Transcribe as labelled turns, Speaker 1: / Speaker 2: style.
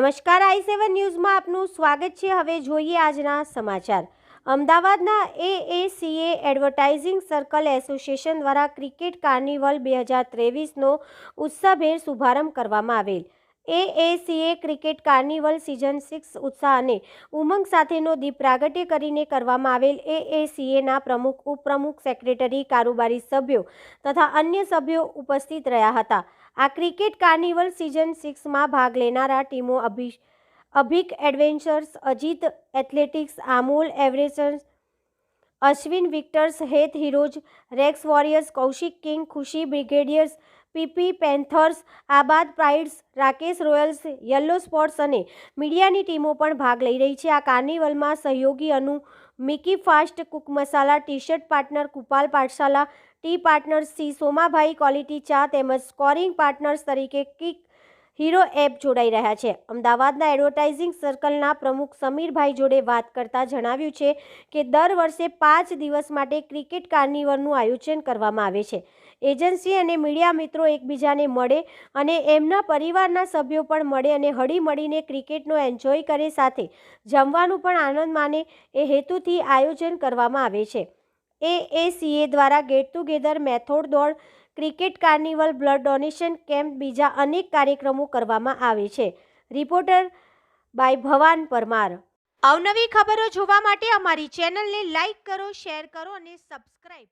Speaker 1: નમસ્કાર, આઈ સેવન ન્યૂઝમાં આપનું સ્વાગત છે. હવે જોઈએ આજના સમાચાર. અમદાવાદના એએસીએ એડવર્ટાઇઝિંગ સર્કલ એસોસિએશન દ્વારા ક્રિકેટ કાર્નિવલ બે હજાર ત્રેવીસનો ઉત્સાહભેર શુભારંભ કરવામાં આવેલ. AACA cricket carnival season six ઉત્સાહ અને ઉમંગ સાથેનો દીપ પ્રાગટ્ય કરીને કરવામાં આવેલ એએસીએના પ્રમુખ, ઉપપ્રમુખ, સેક્રેટરી, કારોબારી સભ્યો તથા અન્ય સભ્યો ઉપસ્થિત રહ્યા હતા. આ ક્રિકેટ કાર્નિવલ સિઝન સિક્સમાં ભાગ લેનારા ટીમો અભિ અભિક એડવેન્ચર્સ, અજીત એથ્લેટિક્સ, આમોલ એવરેસર્સ Ashwin victors હેથ heroes Rex warriors, Kaushik king, Khushi brigadiers, PP panthers, Abad prides, Rakesh royals, yellow sports અને મીડિયાની ટીમો પણ ભાગ લઈ રહી છે. આ કાર્નિવલમાં સહયોગી અનુ, Mickey fast, cook masala T shirt partner કુપાલ Pathshala, T partners C Somabhai, quality ચા તેમજ સ્કોરિંગ પાર્ટનર્સ તરીકે કિક હીરો એપ જોડાઈ રહ્યા છે. અમદાવાદના એડવર્ટાઇઝિંગ સર્કલના પ્રમુખ સમીરભાઈ જોડે વાત કરતા જણાવ્યું છે કે દર વર્ષે પાંચ દિવસ માટે ક્રિકેટ કાર્નિવલનું આયોજન કરવામાં આવે છે. એજન્સી અને મીડિયા મિત્રો એકબીજાને મળે અને એમના પરિવારના સભ્યો પણ મળે અને હળી મળીને ક્રિકેટનો એન્જોય કરે સાથે જમવાનું પણ આનંદ માને એ હેતુથી આયોજન કરવામાં આવે છે. એ દ્વારા ગેટ ટુગેધર મેથોડ દોડ cricket, carnival, blood donation camp બીજા અનેક કાર્યક્રમો કરવામાં આવે છે. Reporter by Bhavan Parmar. અવનવી ખબરો જોવા માટે અમારી ચેનલને લાઈક કરો, શેર કરો અને સબસ્ક્રાઈબ